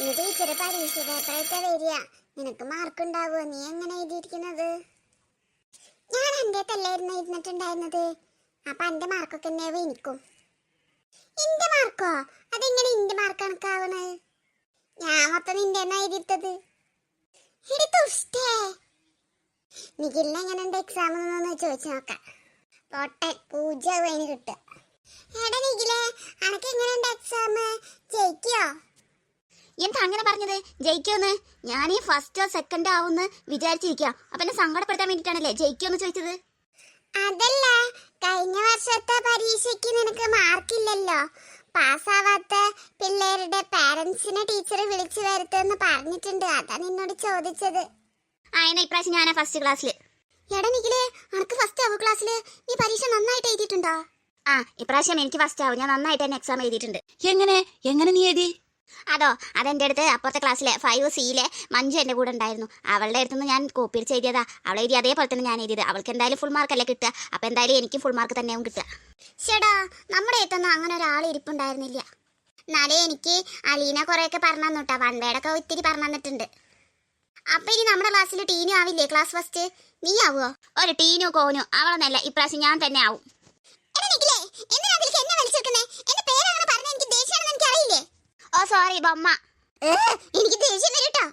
ഇന്ന് ടീച്ചർ പരീക്ഷ പേപ്പറായിട്ട് വരിക? നിനക്ക് മാർക്ക് ഉണ്ടാവുക നീ എങ്ങനെ എഴുതിയിരിക്കുന്നത്? ഞാൻ എന്റെ തല്ലായിരുന്നു ഇരുന്നിട്ടുണ്ടായിരുന്നത്. അപ്പൊ എന്റെ മാർക്കൊക്കെ തന്നെയാവും എനിക്കും. എന്റെ മാർക്കോ അതെങ്ങനെ എന്റെ മാർക്ക് കണക്കാവണത് ഞാൻ മൊത്തം നിന്റെ എന്നാ എഴുതിയിട്ടത്. നിഖിലിന് എങ്ങനെയുണ്ട് എക്സാം എന്നൊന്ന് ചോദിച്ചു നോക്കാം. പൊട്ടൻ പൂജ്യം കിട്ടുക. എടാ നിഖിലെ അനക്ക് എങ്ങനെയുണ്ട് എക്സാം ജയിക്കോ എന്താ അങ്ങനെ പറഞ്ഞത്? ജയിക്കുമെന്ന്? ഞാൻ ഈ ഫസ്റ്റോ സെക്കൻഡോ ആവുമെന്ന് വിചാരിച്ചിരിക്കുക അപ്പൊ എന്നെ സങ്കടപ്പെടുത്താൻ വേണ്ടിട്ടാണല്ലേ ജയിക്കുമെന്ന് ചോദിച്ചത്? അതല്ല കഴിഞ്ഞ വർഷത്തെ പരീക്ഷയ്ക്ക് നിനക്ക് മാർക്കില്ലല്ലോ പാസ്സാവാത്ത പിള്ളേരുടെ പാരന്റ്സിനെ ടീച്ചർ വിളിച്ചു വരുത്തെന്ന് പറഞ്ഞിട്ടുണ്ട്. അതാ നിന്നോട് ചോദിച്ചത്. ആയന ഇപ്രാവശ്യം ഞാനാ ഫസ്റ്റ് ക്ലാസ്സിൽ എടാ നിഖിലേ അനക്ക് ഫസ്റ്റ് ആവും ക്ലാസ്സിൽ നീ പരീക്ഷ നന്നായിട്ട് എഴുതിയിട്ടുണ്ടോ? ആ ഇപ്രാവശ്യം എനിക്ക് ഫസ്റ്റ് ആവും. ഞാൻ നന്നായിട്ട് തന്നെ എക്സാം എഴുതിയിട്ടുണ്ട്. എങ്ങനെ? എങ്ങനെ നീ എഴുതി? അതോ അതെന്റെ അടുത്ത് അപ്പുറത്തെ ക്ലാസ്സിലെ ഫൈവ് സിയിലെ മഞ്ജു എന്റെ കൂടെ ഉണ്ടായിരുന്നു. അവളുടെ അടുത്ത് നിന്ന് ഞാൻ കോപ്പി അടിച്ച് എഴുതിയതാ. അവൾ എഴുതി അതേപോലെ തന്നെ ഞാൻ എഴുതിയത്. അവൾക്ക് എന്തായാലും ഫുൾ മാർക്ക് അല്ലേ കിട്ടുക. അപ്പോൾ എന്തായാലും എനിക്ക് ഫുൾ മാർക്ക് തന്നെയാവും കിട്ടുക. ചേടാ നമ്മുടെ അടുത്തൊന്നും അങ്ങനെ ഒരാൾ ഇരിപ്പുണ്ടായിരുന്നില്ല. എന്നാലേ എനിക്ക് അലീന കുറേയൊക്കെ പറഞ്ഞു തന്നുട്ടാ. വൺവേടൊക്കെ ഒത്തിരി പറഞ്ഞു തന്നിട്ടുണ്ട്. അപ്പം ഇനി നമ്മുടെ ക്ലാസ്സിൽ ടീനു ആവില്ലേ? ക്ലാസ് ഫസ്റ്റ് നീ ആവുമോ ഒരു ടീനു കോനു. അവളൊന്നല്ല ഇപ്രാവശ്യം ഞാൻ തന്നെ ആവും. ഓ സോറി ബൊമ്മ. എനിക്ക് ദേഷ്യം വരും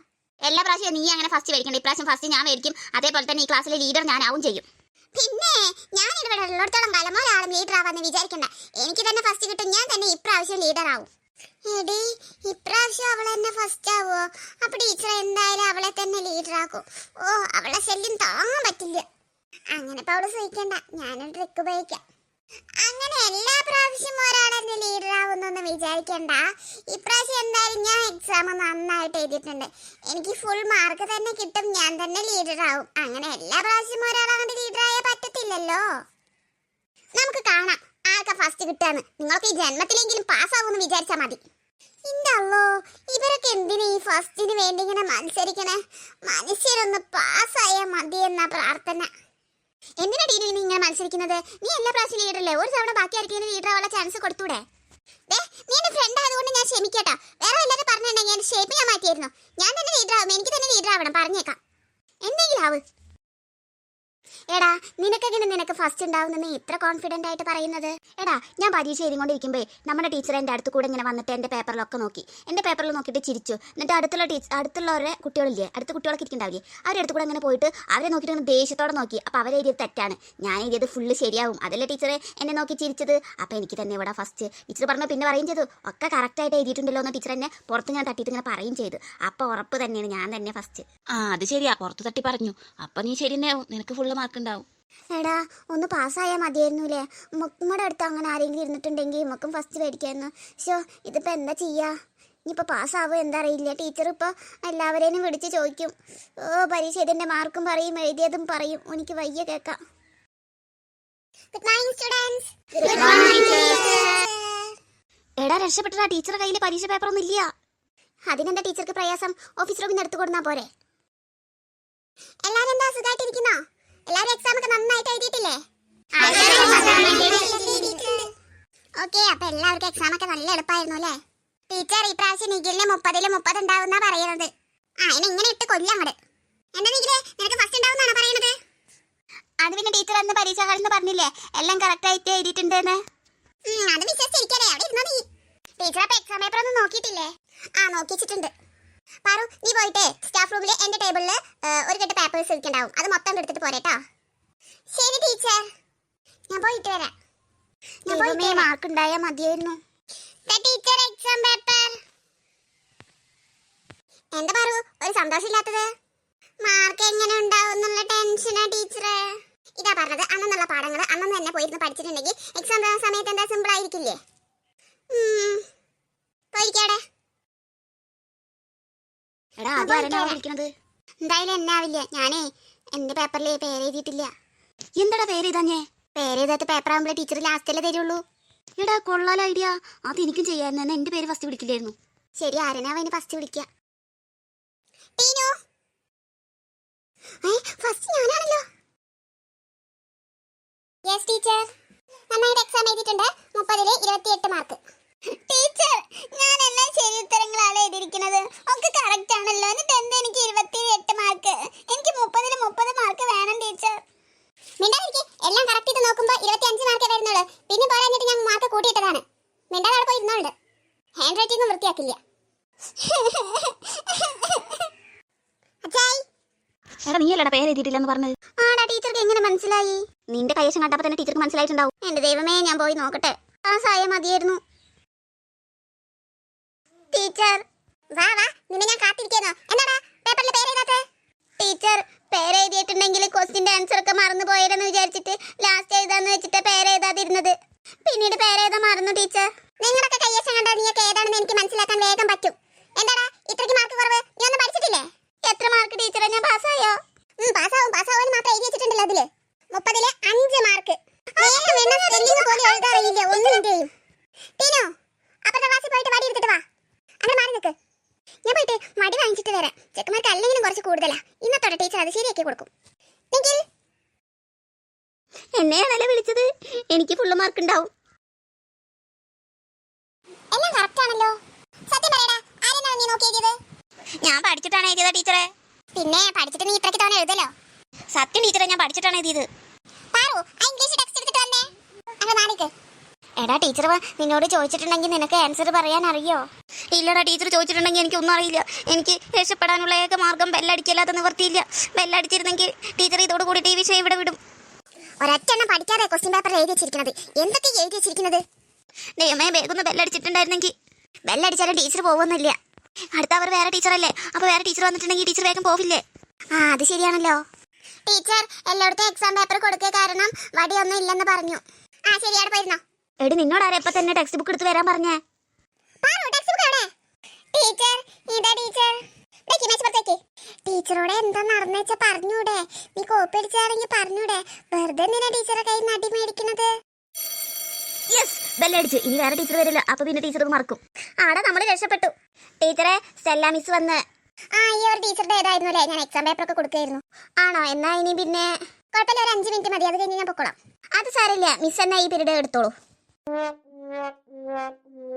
എല്ലാ പ്രാവശ്യം നീ അങ്ങനെ ഫസ്റ്റ് മേടിക്കണ്ട. ഇപ്രാവശ്യം ഫസ്റ്റ് ഞാൻ മേടിക്കും. അതേപോലെ തന്നെ ഈ ക്ലാസ്സിലെ ലീഡർ ഞാൻ ആവും ചെയ്യും. പിന്നെ ഞാൻ ഇവിടെ ഉള്ളിടത്തോളം കാലം ഒരാളും ലീഡർ ആവാന്ന് വിചാരിക്കണ്ട. എനിക്ക് തന്നെ ഫസ്റ്റ് കിട്ടും. ഞാൻ തന്നെ ഇപ്രാവശ്യം ലീഡർ ആവും. എടി ഇപ്രാവശ്യം അവൾ തന്നെ ഫസ്റ്റ് ആവോ അപ്പൊ ടീച്ചർ എന്തായാലും അവളെ തന്നെ ലീഡർ ആക്കും. ഓ അവളെ ശല്യം താങ്ങാൻ പറ്റില്ല. അങ്ങനെ ഇപ്പൊ അവൾ സഹിക്കണ്ട. ഞാനൊരു ട്രിക്ക് ഉപയോഗിക്കാം. അങ്ങനെ എല്ലാ പ്രാവശ്യവും ഒരാളെന്നെ ലീഡർ ആവുന്നൊന്നും വിചാരിക്കണ്ട. ഇപ്രാവശ്യം എന്തായാലും ഞാൻ എക്സാം നന്നായിട്ട് എഴുതിയിട്ടുണ്ട്. എനിക്ക് ഫുൾ മാർക്ക് തന്നെ കിട്ടും ഞാൻ തന്നെ ലീഡർ ആവും. അങ്ങനെ എല്ലാ പ്രാവശ്യം ഒരാളാണ്ട് ലീഡർ ആയാൽ പറ്റത്തില്ലല്ലോ. നമുക്ക് കാണാം ആർക്കാ ഫസ്റ്റ് കിട്ടാന്ന് നിങ്ങൾക്ക് ഈ ജന്മത്തിലെങ്കിലും പാസ്സാവുമെന്ന് വിചാരിച്ചാൽ മതി. ഇന്തല്ലോ ഇവരൊക്കെ എന്തിനാ ഈ ഫസ്റ്റിന് വേണ്ടി ഇങ്ങനെ മത്സരിക്കണേ? മനുഷ്യരൊന്ന് പാസ്സായാൽ മതി എന്ന പ്രാർത്ഥന. എന്തിനാ ടീനു നീ ഇങ്ങനെ മത്സരിക്കുന്നത്? നീ എല്ലാ പ്രാവശ്യം ലീഡറല്ലേ ഒരു തവണ ബാക്കി ആയിരിക്കും ലീഡർ ആവാനുള്ള ചാൻസ് കൊടുത്തൂടെ? ദേ, നീ എന്റെ ഫ്രണ്ട് ആയതുകൊണ്ട് ഞാൻ ക്ഷമിക്കട്ടോ. വേറെ എല്ലാവരും പറഞ്ഞിട്ടുണ്ടെങ്കിൽ എന്റെ ഷേപ്പ് ഞാൻ മാറ്റിയായിരുന്നു? ഞാൻ തന്നെ ലീഡർ ആവും. എനിക്ക് തന്നെ ലീഡർ ആവണം. പറഞ്ഞേക്കാം. എന്തെങ്കിലും ആവ്. എടാ നിനക്കെങ്ങനെ നിനക്ക് ഫസ്റ്റ് ഉണ്ടാവുന്നെന്ന് ഇത്ര കോൺഫിഡന്റ് ആയിട്ട് പറയുന്നത്? എടാ ഞാൻ പരീക്ഷ എഴുതിക്കൊണ്ടിരിക്കുമ്പേ നമ്മുടെ ടീച്ചർ എന്റെ അടുത്ത് കൂടെ ഇങ്ങനെ വന്നിട്ട് എന്റെ പേപ്പറിലൊക്കെ നോക്കി. എന്റെ പേപ്പറിൽ നോക്കിയിട്ട് ചിരിച്ചു. എന്നിട്ട് അടുത്തുള്ള ടീച്ചർ അടുത്തുള്ളവരെ കുട്ടികളില്ലേ അടുത്ത കുട്ടികളൊക്കെ ഇരിക്കുന്നുണ്ടാവില്ലേ അവരുടെ അടുത്ത് കൂടെ അങ്ങനെ പോയിട്ട് അവരെ നോക്കിയിട്ട് ഇങ്ങനെ ദേഷ്യത്തോടെ നോക്കി. അപ്പോൾ അവരെ എഴുതിയത് തെറ്റാണ്. ഞാൻ എഴുതിയത് ഫുള്ള് ശരിയാവും. അതല്ലേ ടീച്ചറെ എന്നെ നോക്കി ചിരിച്ചത്? അപ്പോൾ എനിക്ക് തന്നെ ഇവിടെ ഫസ്റ്റ് ടീച്ചർ പറഞ്ഞു പിന്നെ പറയും ചെയ്തു. ഒക്കെ കറക്റ്റായിട്ട് എഴുതിയിട്ടുണ്ടല്ലോ എന്ന് ടീച്ചർ എന്നെ പുറത്ത് ഞാൻ തട്ടിയിട്ട് ഇങ്ങനെ പറയും ചെയ്തു. അപ്പോൾ ഉറപ്പ് തന്നെയാണ് ഞാൻ തന്നെ ഫസ്റ്റ് ആ അത് ശരിയാ. പുറത്ത് തട്ടി പറഞ്ഞു. അപ്പോൾ നീ ശരി നിനക്ക് ഫുള്ള് മാർക്ക് ഉണ്ടാവും എടാ ഒന്ന് പാസ്സായാൽ മതിയായിരുന്നുല്ലേ മുക്കുമ്മടെ അടുത്ത് അങ്ങനെ ആരെങ്കിലും ഇരുന്നിട്ടുണ്ടെങ്കിൽ മുക്കും ഫസ്റ്റ് മേടിക്കായിരുന്നു ഷോ ഇതിപ്പോൾ എന്താ ചെയ്യാ? ഇനിയിപ്പോൾ പാസ്സാവോ എന്താ അറിയില്ല ടീച്ചർ ഇപ്പോൾ എല്ലാവരെയും വിളിച്ച് ചോദിക്കും. ഓ പരീക്ഷ ഇതിന്റെ മാർക്കും പറയും എഴുതിയതും പറയും. എനിക്ക് വയ്യ കേൾക്കാം. Good morning students good morning, എടാ രക്ഷപ്പെട്ടടാ ടീച്ചറുടെ കയ്യിൽ പരീക്ഷ പേപ്പറൊന്നും ഇല്ല. അതിനെന്താ ടീച്ചർക്ക് പ്രയാസം? ഓഫീസ് റൂമിൽ എടുത്തു കൊടുന്നാ പോരെ? എല്ലാരും എന്താ സുഖമായിട്ടിരിക്കുന്നോ എല്ലാരും എക്സാം ഒക്കെ നന്നായിട്ട് എഴുതിയിട്ടില്ലേ? ഓക്കെ അപ്പൊ എല്ലാവർക്കും എക്സാം ഒക്കെ നല്ല എളുപ്പമായിരുന്നു അല്ലേ? ടീച്ചർ ഈ പ്രാവശ്യം നിഖിലിന് മുപ്പതിൽ മുപ്പത് ഉണ്ടാവുന്ന പറയുന്നത്. ആ ഇനി ഇങ്ങനെ ഇട്ട് കൊല്ലാം എന്താ നിഖിലെ നിനക്ക് ഫസ്റ്റ് ഉണ്ടാവുന്നാണ് പറയുന്നത്? അത് പിന്നെ ടീച്ചർ അന്ന് പരീക്ഷ നിന്ന് പറഞ്ഞില്ലേ? എല്ലാം കറക്റ്റായിട്ട് എഴുതിയിട്ടുണ്ടെന്ന്. ഉം, അത് വിശ്വസിച്ചിരിക്കാനേ അവിടെ ഇരുന്നോ നീ? ടീച്ചർ അപ്പൊ എക്സാം പേപ്പർ ഒന്നും നോക്കിയിട്ടില്ലേ? ആ നോക്കിച്ചിട്ടുണ്ട്. പാറു നീ പോയിട്ട്. സ്റ്റാഫ് റൂമിലെ എന്റെ ടേബിളിൽ ഒരു കെട്ട് പേപ്പേഴ്സ് ഇരിക്കണ്ടാവും അത് മൊത്തം എടുത്തിട്ട് പോരേട്ടോ. ശരി ടീച്ചർ. ഞാൻ പോയിട്ട് വരാം. ഞാൻ പോയിട്ട് മാർക്ക് ഉണ്ടായാൽ മതിയായിരുന്നു. ടീച്ചർ എക്സാം പേപ്പർ എന്താ പാറു ഒരു സന്തോഷമില്ലാത്തത്? മാർക്ക് എങ്ങനെ ഉണ്ടാവും എന്നുള്ള ടെൻഷനാ ടീച്ചറെ. ഇതാ പറഞ്ഞത് അന്നുള്ള പാഠങ്ങൾ അന്നു തന്നെ പോയിരുന്ന് പഠിച്ചിട്ടുണ്ടെങ്കിൽ എക്സാം സമയത്ത് എന്താ സിമ്പിൾ ആയിരിക്കില്ലേ. പോയിരിക്കാടെ എടാ അത് വിളിക്കണത്? എന്തായാലും എന്നെ ആവില്ല ഞാനേ എന്റെ പേപ്പറിൽ പേര് എഴുതിയിട്ടില്ല. എന്താടാ പേര് ഇതഞ്ഞേ പേര് എഴുതാത്ത പേപ്പർ ആകുമ്പോൾ ടീച്ചർ ലാസ്റ്റല്ലേ തരുള്ളൂ? എടാ കൊള്ളാല ഐഡിയ അത് എനിക്കും ചെയ്യായിരുന്നു. എന്റെ പേര് ഫസ്റ്റ് വിളിക്കില്ലായിരുന്നു. ശരി ആരനാവും അവന് ഫസ്റ്റ് വിളിക്കുക ഫസ്റ്റ് ഞാനാണല്ലോ. യെസ് ടീച്ചർ നന്നായിട്ട് എക്സാം എഴുതിയിട്ടുണ്ട്. മുപ്പതിൽ ഇരുപത്തിയെട്ട് മാർക്ക് ടീച്ചർ ഞാൻ എന്നാ ശരി ഉത്തരങ്ങളാണ് എഴുതിയിരിക്കുന്നത്? ഒക്കെ കറക്റ്റ് ആണല്ലോ. എന്നിട്ട് എന്താ എനിക്ക് ഇരുപത്തി എട്ട് മാർക്ക് എനിക്ക് മുപ്പതിൽ മുപ്പത് മാർക്ക് വേണം ടീച്ചർ മിണ്ടാതിരിക്കെ. എല്ലാം കറക്റ്റ് ചെയ്ത് നോക്കുമ്പോൾ ഇരുപത്തി അഞ്ച് മാർക്കേ വരുന്നുള്ളൂ. പിന്നെ പോലെ എന്നിട്ട് ഞാൻ മാർക്ക് കൂട്ടിയിട്ടതാണ്. മിണ്ടാതെ അവിടെ പോയി ഇരുന്നോണ്ട് ഹാൻഡ് റൈറ്റിംഗ് വൃത്തിയാക്കില്ല എടാ നീ അല്ലടാ പേര് എഴുതിയിട്ടില്ലെന്ന് പറഞ്ഞത്. ആടാ ടീച്ചർക്ക് എങ്ങനെ മനസ്സിലായി? നിന്റെ കൈശം കണ്ടപ്പോൾ തന്നെ ടീച്ചർക്ക് മനസ്സിലായിട്ടുണ്ടാവും. എന്റെ ദൈവമേ ഞാൻ പോയി നോക്കട്ടെ. ആ പാസ്സായ മതിയായിരുന്നു. ടീച്ചർ. വാ വാ നിന്നെ ഞാൻ കാത്തിരിക്കുന്നു. എന്നാടാ പേപ്പറിൽ പേര് എഴുതാത്തെ ടീച്ചർ പേര് എഴുതിയിട്ടുണ്ടെങ്കിൽ ക്വസ്റ്റിന്റെ ആൻസർ ഒക്കെ മറന്നു പോയതെന്ന് വിചാരിച്ചിട്ട് ലാസ്റ്റ് എഴുതാന്ന് വെച്ചിട്ട് പേര് എഴുതാതിരുന്നത്. പിന്നീട് പേര് എഴുതാൻ മറന്നു ടീച്ചർ? നിങ്ങളൊക്കെ കയ്യശം കണ്ടാൽ നിങ്ങൾക്ക് ഏതാണെന്ന് എനിക്ക് മനസ്സിലാക്കാൻ വേഗം പറ്റും. എന്താടാ ഇത്രയ്ക്ക് മാർക്ക് കുറവ്? നീ ഒന്നും പഠിച്ചിട്ടില്ലേ? എത്ര മാർക്ക് ടീച്ചറെ ഞാൻ പാസ്സായോ? പാസ്സാവും പാസ്സാവും മാത്രം എഴുതി വെച്ചിട്ടുണ്ടല്ലോ അതിൽ. മുപ്പതിൽ അഞ്ച് മാർക്ക് വേണ്ട സ്പെല്ലിംഗ് പോലും എഴുതാറിയില്ല. ഒന്നും ചെയ്യും ടീനോ അപ്പുറത്തെ ക്ലാസ്സിൽ പോയിട്ട് വടി എടുത്തിട്ട് വാ. അങ്ങനെ മാറി നിൽക്ക് ഞാൻ പോയിട്ട് മടി വാങ്ങിച്ചിട്ട് വരാം. ചെക്കന്മാർക്ക് അല്ലെങ്കിലും കുറച്ച് കൂടുതലാ. ഇന്നത്തോടെ ടീച്ചർ അത് ശരിയാക്കി കൊടുക്കും. എന്നെയാണല്ലോ വിളിച്ചത്? എനിക്ക് ഫുള്ള് മാർക്ക് ഉണ്ടാവും. എല്ലാം കറക്റ്റ് ആണല്ലോ. സത്യം പറയടാ ആരെന്നാണ് നീ നോക്കിയത് ഞാൻ പഠിച്ചിട്ടാണ് എഴുതിയത് ടീച്ചറെ. പിന്നെ പഠിച്ചിട്ട് നീ ഇത്രയ്ക്ക് തവണ എഴുതലോ? സത്യം ടീച്ചറെ ഞാൻ പഠിച്ചിട്ടാണ് എഴുതിയത്. പാറു ആ ഇംഗ്ലീഷ് ടെക്സ്റ്റ് എടുത്തിട്ട് വന്നേ. അങ്ങനെ നാണിക്ക് എടാ ടീച്ചർ നിന്നോട് ചോദിച്ചിട്ടുണ്ടെങ്കിൽ നിനക്ക് ആൻസർ പറയാൻ അറിയോ ഇല്ലടാ ടീച്ചർ ചോദിച്ചിട്ടുണ്ടെങ്കിൽ എനിക്കൊന്നും അറിയില്ല. എനിക്ക് രക്ഷപ്പെടാനുള്ള ഏക മാർഗം ബെല്ലടിക്കല്ലാതെ നിവർത്തിയില്ല. ബെല്ലടിച്ചിരുന്നെങ്കിൽ ടീച്ചർ ഇതോട് ടി ഈ വിഷയം ഇവിടെ വിടും. ഒരൊറ്റെണ്ണം പഠിക്കാതെ ക്വസ്റ്റ്യൻ പേപ്പർ എഴുതി വെച്ചിരിക്കുന്നത് എന്തൊക്കെ എഴുതി വെച്ചിരിക്കുന്നത് ദൈവമേ വേഗം ബെല്ലടിച്ചിട്ടുണ്ടായിരുന്നെങ്കിൽ. ബെല്ലടിച്ചാലും ടീച്ചർ പോകുന്നില്ല അടുത്ത അവർ വേറെ ടീച്ചറല്ലേ അപ്പൊ വേറെ ടീച്ചർ വന്നിട്ടുണ്ടെങ്കിൽ ടീച്ചർ വേഗം പോവില്ലേ? ആ അത് ശരിയാണല്ലോ. ടീച്ചർ എല്ലായിടത്തും എക്സാം പേപ്പർ കൊടുക്കുക കാരണം വടിയൊന്നും ഇല്ലെന്ന് പറഞ്ഞു. ആ ശരി അവിടെ പോയിരുന്നോ? എടി നിന്നോട് ആരാ ഇപ്പൊ തന്നെ ടെക്സ്റ്റ് ബുക്ക് എടുത്ത് വരാൻ പറഞ്ഞേ പാറു ടെക്സ്റ്റ് ബുക്ക് എവിടെ ടീച്ചർ ഇതാ ടീച്ചർ. ടീച്ചറോട് എന്താ നടന്നുവെച്ച പറഞ്ഞൂടെ? നീ കോപ്പി അടിച്ചാണെങ്കിൽ പറഞ്ഞൂടെ. വെറുതെ എന്തിനാ ടീച്ചറെ കൈ നടി മേടിക്കുന്നത്? യെസ് ബെല്ലടിച്ച് ഇനി വേറെ ടീച്ചർ വരില്ല. അപ്പൊ പിന്നെ ടീച്ചർ മറക്കും. ആടെ നമ്മൾ രക്ഷപ്പെട്ടു. ടീച്ചറെ സെല്ല മിസ് വന്ന്. ആ ഈ ഒരു ടീച്ചറുടെ ഏതായിരുന്നു അല്ലേ? ഞാൻ എക്സാം പേപ്പർ ഒക്കെ കൊടുക്കായിരുന്നു ആണോ? എന്നാ ഇനി പിന്നെ? കുഴപ്പമില്ല ഒരു അഞ്ച് മിനിറ്റ് മതി. അത് കഴിഞ്ഞ് ഞാൻ പൊക്കോളാം. അത് സാരമില്ല. മിസ് എന്നാ ഈ പീരീഡ് എടുത്തോളൂ.